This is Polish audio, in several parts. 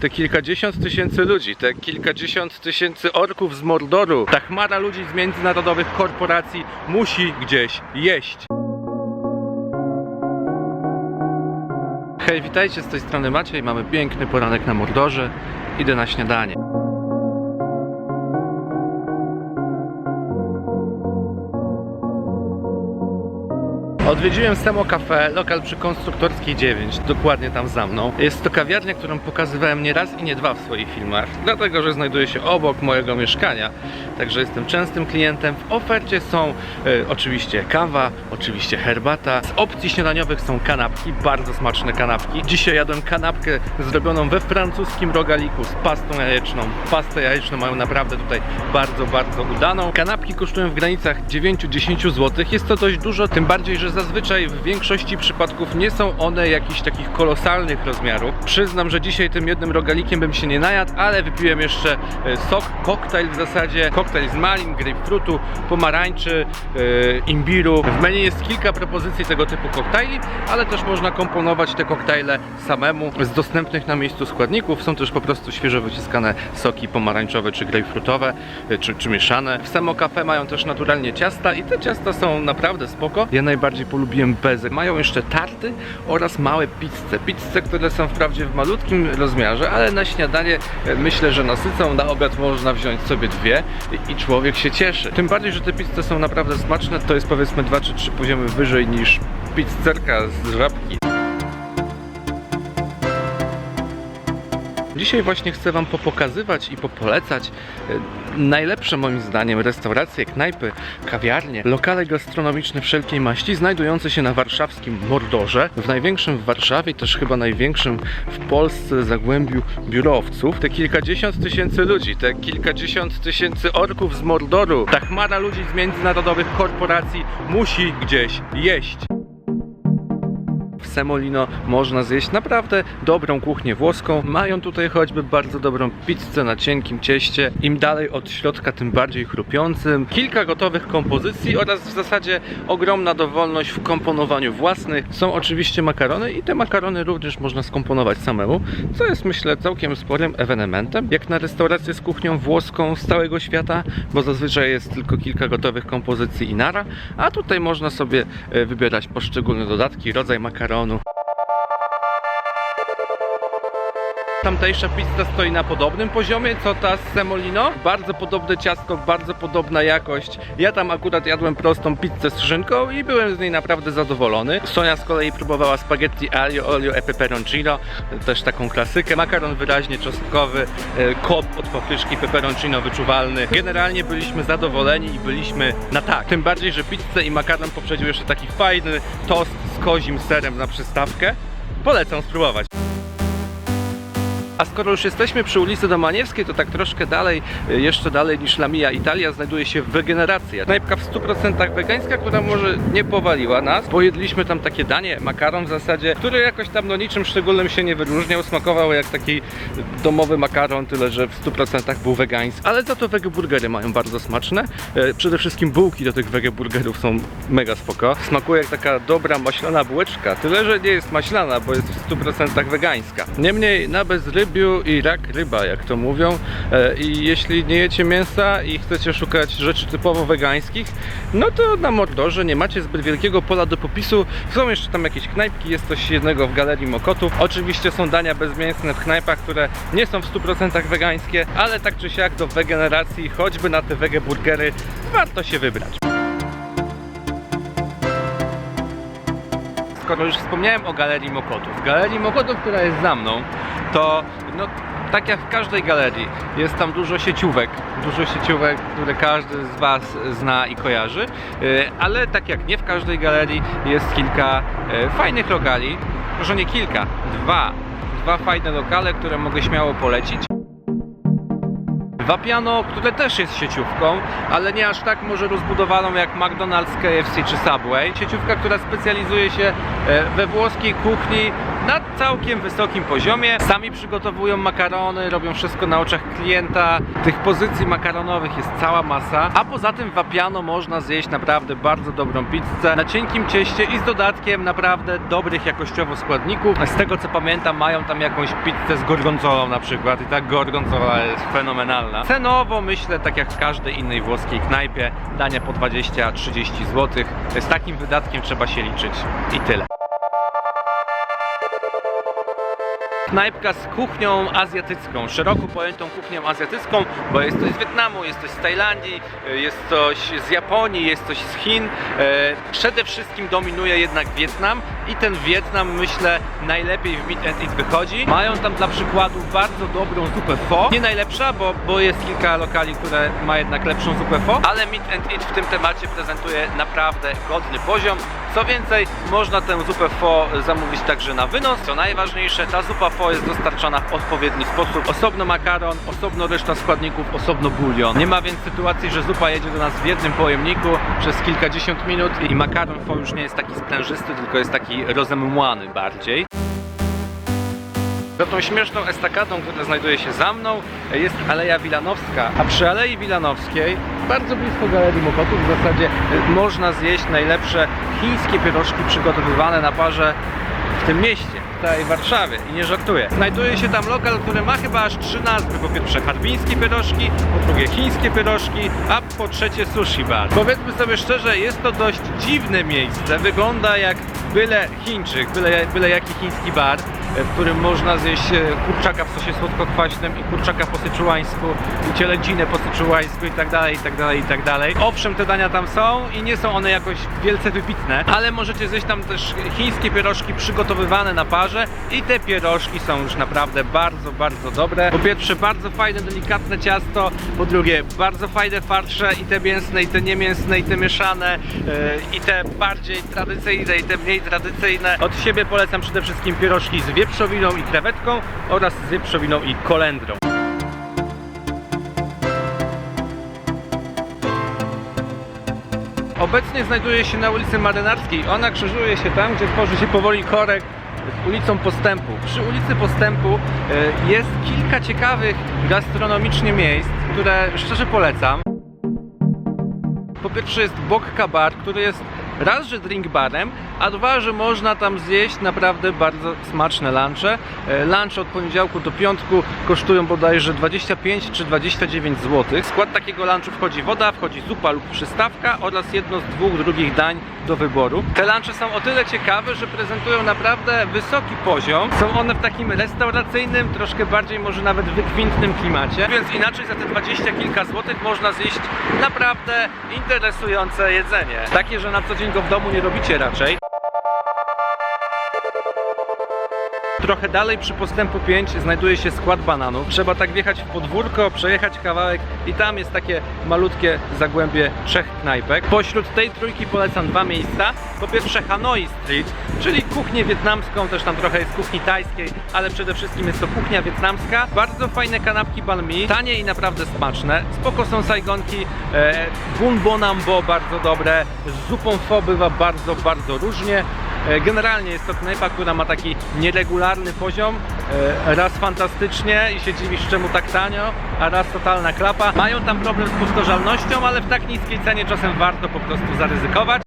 Te kilkadziesiąt tysięcy ludzi, te kilkadziesiąt tysięcy orków z Mordoru, ta chmara ludzi z międzynarodowych korporacji musi gdzieś jeść. Hej, witajcie, z tej strony Maciej, mamy piękny poranek na Mordorze, idę na śniadanie. Odwiedziłem Semo Cafe, lokal przy Konstruktorskiej 9, dokładnie tam za mną. Jest to kawiarnia, którą pokazywałem nie raz i nie dwa w swoich filmach, dlatego że znajduje się obok mojego mieszkania, także jestem częstym klientem. W ofercie są e, oczywiście kawa, oczywiście herbata. Z opcji śniadaniowych są kanapki, bardzo smaczne kanapki. Dzisiaj jadłem kanapkę zrobioną we francuskim rogaliku z pastą jajeczną. Pastę jajeczną mają naprawdę tutaj bardzo, bardzo udaną. Kanapki kosztują w granicach 9-10 zł. Jest to dość dużo, tym bardziej, że zazwyczaj w większości przypadków nie są one jakichś takich kolosalnych rozmiarów. Przyznam, że dzisiaj tym jednym rogalikiem bym się nie najadł, ale wypiłem jeszcze e, sok, koktajl w zasadzie, koktajl z malin, grapefruitu, pomarańczy, e, imbiru. W menu jest kilka propozycji tego typu koktajli, ale też można komponować te koktajle samemu z dostępnych na miejscu składników. Są też po prostu świeżo wyciskane soki pomarańczowe czy grapefrutowe, e, czy, czy mieszane. W Samo Cafe mają też naturalnie ciasta i te ciasta są naprawdę spoko. Ja najbardziej polubiłem bezek. Mają jeszcze tarty oraz małe pizze. Pizze, które są wprawdzie w malutkim rozmiarze, ale na śniadanie e, myślę, że nasycą. Na obiad można wziąć sobie dwie i- człowiek się cieszy. Tym bardziej, że te pizze są naprawdę smaczne. To jest powiedzmy dwa czy trzy poziomy wyżej niż pizzerka z żabki. Dzisiaj właśnie chcę Wam popokazywać i popolecać e, najlepsze moim zdaniem restauracje, knajpy, kawiarnie, lokale gastronomiczne wszelkiej maści znajdujące się na warszawskim Mordorze, w największym w Warszawie, też chyba największym w Polsce zagłębiu biurowców. Te kilkadziesiąt tysięcy ludzi, te kilkadziesiąt tysięcy orków z Mordoru, ta chmara ludzi z międzynarodowych korporacji musi gdzieś jeść. Semolino można zjeść naprawdę dobrą kuchnię włoską. Mają tutaj choćby bardzo dobrą pizzę na cienkim cieście. Im dalej od środka, tym bardziej chrupiącym. Kilka gotowych kompozycji oraz w zasadzie ogromna dowolność w komponowaniu własnych. Są oczywiście makarony i te makarony również można skomponować samemu, co jest myślę całkiem sporym ewenementem. Jak na restaurację z kuchnią włoską z całego świata, bo zazwyczaj jest tylko kilka gotowych kompozycji i nara, a tutaj można sobie e, wybierać poszczególne dodatki, rodzaj makaronu. Tamtejsza pizza stoi na podobnym poziomie co ta z Semolino. Bardzo podobne ciasto, bardzo podobna jakość. Ja tam akurat jadłem prostą pizzę z szynką i byłem z niej naprawdę zadowolony. Sonia z kolei próbowała spaghetti aglio, olio e peperoncino, też taką klasykę. Makaron wyraźnie czosnkowy, e, kop od papryczki peperoncino wyczuwalny. Generalnie byliśmy zadowoleni i byliśmy na tak. Tym bardziej, że pizzę i makaron poprzedził jeszcze taki fajny tost kozim serem na przystawkę. Polecam spróbować. Skoro już jesteśmy przy ulicy Domaniewskiej, to tak troszkę dalej, y, jeszcze dalej niż Lamia Italia, znajduje się Wegeneracja. Knajpka w 100% wegańska, która może nie powaliła nas. Pojedliśmy tam takie danie, makaron w zasadzie, który jakoś tam no niczym szczególnym się nie wyróżniał. Smakował jak taki domowy makaron, tyle że w 100% był wegański. Ale za to wegeburgery mają bardzo smaczne. E, Przede wszystkim bułki do tych wegeburgerów są mega spoko. Smakuje jak taka dobra maślana bułeczka, tyle że nie jest maślana, bo jest w 100% wegańska. Niemniej na bezrybiu i rak ryba, jak to mówią. E, I jeśli nie jecie mięsa i chcecie szukać rzeczy typowo wegańskich, no to na Mordorze nie macie zbyt wielkiego pola do popisu. Są jeszcze tam jakieś knajpki, jest coś jednego w Galerii Mokotów. Oczywiście są dania bezmięsne w knajpach, które nie są w 100% wegańskie, ale tak czy siak do wegeneracji, choćby na te wegeburgery, warto się wybrać. Skoro już wspomniałem o Galerii Mokotów. Galerii Mokotów, która jest za mną, to no, tak jak w każdej galerii, jest tam dużo sieciówek. Dużo sieciówek, które każdy z Was zna i kojarzy, Yy, ale tak jak nie w każdej galerii, jest kilka e, fajnych lokali. Może nie kilka, dwa. Dwa fajne lokale, które mogę śmiało polecić. Vapiano, które też jest sieciówką, ale nie aż tak może rozbudowaną jak McDonald's, KFC czy Subway. Sieciówka, która specjalizuje się e, we włoskiej kuchni na całkiem wysokim poziomie. Sami przygotowują makarony, robią wszystko na oczach klienta. Tych pozycji makaronowych jest cała masa, a poza tym w Apiano można zjeść naprawdę bardzo dobrą pizzę na cienkim cieście i z dodatkiem naprawdę dobrych jakościowo składników. Z tego co pamiętam mają tam jakąś pizzę z gorgonzolą na przykład i ta gorgonzola jest fenomenalna. Cenowo myślę tak jak w każdej innej włoskiej knajpie, dania po 20-30 zł. Z takim wydatkiem trzeba się liczyć i tyle. Knajpka z kuchnią azjatycką, szeroko pojętą kuchnią azjatycką, bo jest coś z Wietnamu, jest coś z Tajlandii, jest coś z Japonii, jest coś z Chin. E, Przede wszystkim dominuje jednak Wietnam i ten Wietnam myślę najlepiej w Meet and Eat wychodzi. Mają tam dla przykładu bardzo dobrą zupę pho. Nie najlepsza, bo, bo jest kilka lokali, które ma jednak lepszą zupę pho, ale Meet and Eat w tym temacie prezentuje naprawdę godny poziom. Co więcej, można tę zupę pho zamówić także na wynos. Co najważniejsze, ta zupa pho jest dostarczana w odpowiedni sposób. Osobno makaron, osobno reszta składników, osobno bulion. Nie ma więc sytuacji, że zupa jedzie do nas w jednym pojemniku przez kilkadziesiąt minut i makaron pho już nie jest taki sprężysty, tylko jest taki rozemłany bardziej. Za tą śmieszną estakadą, która znajduje się za mną, jest Aleja Wilanowska. A przy Alei Wilanowskiej, bardzo blisko Galerii Mokotów, w zasadzie y, można zjeść najlepsze chińskie pierożki przygotowywane na parze w tym mieście, w całej Warszawie i nie żartuję. Znajduje się tam lokal, który ma chyba aż trzy nazwy. Po pierwsze harbińskie pierożki, po drugie chińskie pierożki, a po trzecie sushi bar. Powiedzmy sobie szczerze, jest to dość dziwne miejsce. Wygląda jak byle Chińczyk, byle, byle jaki chiński bar, w którym można zjeść e, kurczaka w sosie słodko-kwaśnym i kurczaka po syczułańsku i cielędzinę po syczułańsku i tak dalej, i tak dalej, i tak dalej. Owszem, te dania tam są i nie są one jakoś wielce wybitne, ale możecie zjeść tam też chińskie pierożki przygotowywane na parze i te pierożki są już naprawdę bardzo, bardzo dobre. Po pierwsze, bardzo fajne, delikatne ciasto, po drugie, bardzo fajne farsze i te mięsne, i te niemięsne, i te mieszane, yy, i te bardziej tradycyjne, i te mniej tradycyjne. Od siebie polecam przede wszystkim pierożki z wieprzowiną i krewetką oraz z wieprzowiną i kolendrą. Obecnie znajduje się na ulicy Marynarskiej. Ona krzyżuje się tam, gdzie tworzy się powoli korek z ulicą Postępu. Przy ulicy Postępu e, jest kilka ciekawych gastronomicznie miejsc, które szczerze polecam. Po pierwsze jest Bokka Bar, który jest raz, że drink barem, a dwa, że można tam zjeść naprawdę bardzo smaczne lunche. E, Lunche od poniedziałku do piątku kosztują bodajże 25 czy 29 zł. W skład takiego lunchu wchodzi woda, wchodzi zupa lub przystawka oraz jedno z dwóch drugich dań do wyboru. Te lunche są o tyle ciekawe, że prezentują naprawdę wysoki poziom. Są one w takim restauracyjnym, troszkę bardziej może nawet wykwintnym klimacie, więc inaczej za te 20 kilka złotych można zjeść naprawdę interesujące jedzenie. Takie, że na co dzień go w domu nie robicie raczej. Trochę dalej przy postępu 5 znajduje się skład bananów. Trzeba tak wjechać w podwórko, przejechać kawałek i tam jest takie malutkie zagłębie trzech knajpek. Pośród tej trójki polecam dwa miejsca. Po pierwsze Hanoi Street, czyli kuchnię wietnamską, też tam trochę jest kuchni tajskiej, ale przede wszystkim jest to kuchnia wietnamska. Bardzo fajne kanapki banh mi, tanie i naprawdę smaczne. Spoko są sajgonki, e, bun bonambo bardzo dobre, z zupą pho bywa bardzo, bardzo różnie. E, Generalnie jest to knajpa, która ma taki nieregularny poziom. E, Raz fantastycznie i się dziwisz czemu tak tanio, a raz totalna klapa. Mają tam problem z powtarzalnością, ale w tak niskiej cenie czasem warto po prostu zaryzykować.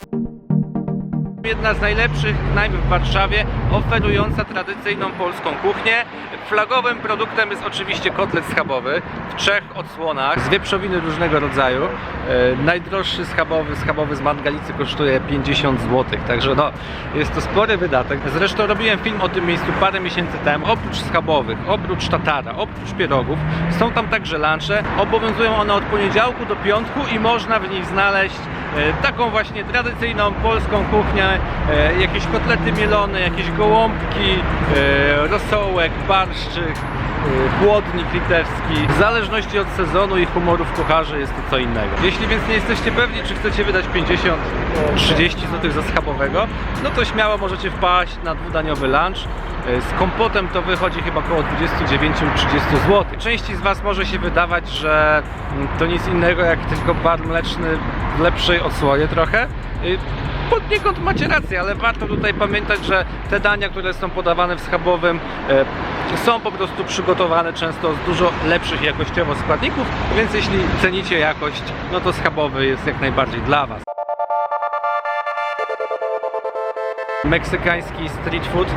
Jedna z najlepszych knajp w Warszawie, oferująca tradycyjną polską kuchnię. Flagowym produktem jest oczywiście kotlet schabowy w trzech odsłonach z wieprzowiny różnego rodzaju. E, najdroższy schabowy, schabowy z Margalicy kosztuje 50 zł, także no, jest to spory wydatek. Zresztą robiłem film o tym miejscu parę miesięcy temu. Oprócz schabowych, oprócz tatara, oprócz pierogów, są tam także lunche. Obowiązują one od poniedziałku do piątku i można w nich znaleźć taką właśnie tradycyjną polską kuchnię, e, jakieś kotlety mielone, jakieś gołąbki, e, rosołek, barszczyk, e, chłodnik litewski. W zależności od sezonu i humorów kucharzy jest to co innego. Jeśli więc nie jesteście pewni, czy chcecie wydać 50 30 zł za schabowego, no to śmiało możecie wpaść na dwudaniowy lunch. E, Z kompotem to wychodzi chyba około 29-30 zł. Części z Was może się wydawać, że mm, to nic innego jak tylko bar mleczny w lepszej odsłonie trochę, Y, Poniekąd macie rację, ale warto tutaj pamiętać, że te dania, które są podawane w schabowym są po prostu przygotowane często z dużo lepszych jakościowo składników, więc jeśli cenicie jakość, no to schabowy jest jak najbardziej dla Was. Meksykański street food,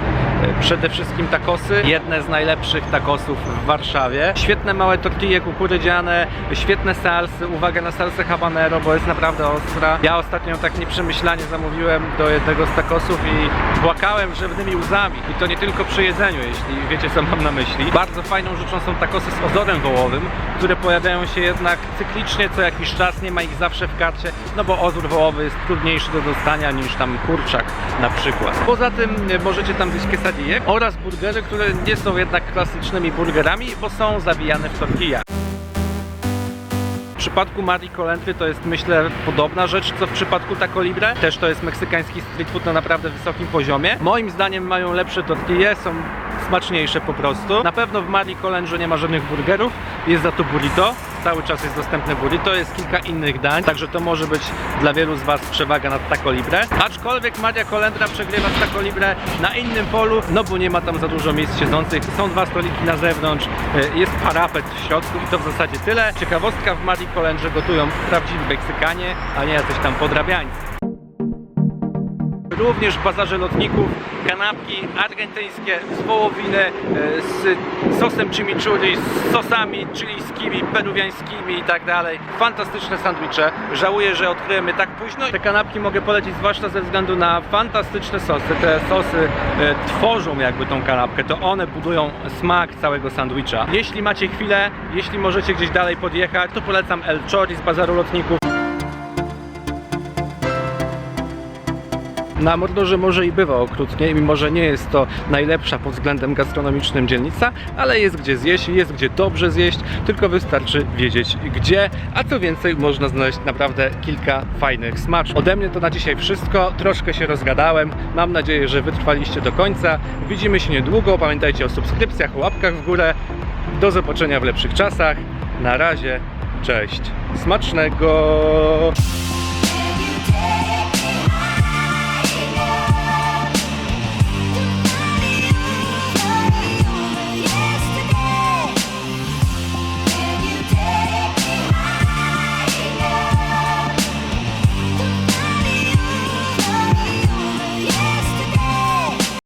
przede wszystkim takosy, jedne z najlepszych takosów w Warszawie. Świetne małe tortille kukurydziane, świetne salsy, uwaga na salsę habanero, bo jest naprawdę ostra. Ja ostatnio tak nieprzemyślanie zamówiłem do jednego z takosów i płakałem żywnymi łzami. I to nie tylko przy jedzeniu, jeśli wiecie co mam na myśli. Bardzo fajną rzeczą są takosy z ozorem wołowym, które pojawiają się jednak cyklicznie co jakiś czas, nie ma ich zawsze w karcie, no bo ozór wołowy jest trudniejszy do dostania niż tam kurczak na przykład. Poza tym e, możecie tam zjeść oraz burgery, które nie są jednak klasycznymi burgerami, bo są zawijane w tortillach. W przypadku Marii Kolentry to jest myślę podobna rzecz co w przypadku Taco Libre. Też to jest meksykański street food na naprawdę wysokim poziomie. Moim zdaniem mają lepsze tortille, są smaczniejsze po prostu. Na pewno w Marii Kolendrze nie ma żadnych burgerów, jest za to burrito. Cały czas jest dostępne burrito, jest kilka innych dań, także to może być dla wielu z Was przewaga nad Taco Libre. Aczkolwiek Maria Kolendra przegrywa z na innym polu, no bo nie ma tam za dużo miejsc siedzących. Są dwa stoliki na zewnątrz, y, jest parapet w środku i to w zasadzie tyle. Ciekawostka w Marii Kolendrze gotują prawdziwi Meksykanie, a nie jacyś tam podrabiańcy. Również w bazarze lotników kanapki argentyńskie z wołowiny, e, z sosem chimichurri, z sosami chilijskimi, peruwiańskimi i tak dalej. Fantastyczne sandwicze. Żałuję, że odkryłem je tak późno. Te kanapki mogę polecić zwłaszcza ze względu na fantastyczne sosy. Te sosy e, tworzą jakby tą kanapkę, to one budują smak całego sandwicha. Jeśli macie chwilę, jeśli możecie gdzieś dalej podjechać, to polecam El Chori z bazaru lotników. Na Mordorze może i bywa okrutnie, mimo że nie jest to najlepsza pod względem gastronomicznym dzielnica, ale jest gdzie zjeść, jest gdzie dobrze zjeść, tylko wystarczy wiedzieć gdzie, a co więcej można znaleźć naprawdę kilka fajnych smaczków. Ode mnie to na dzisiaj wszystko, troszkę się rozgadałem, mam nadzieję, że wytrwaliście do końca. Widzimy się niedługo, pamiętajcie o subskrypcjach, o łapkach w górę. Do zobaczenia w lepszych czasach. Na razie, cześć. Smacznego!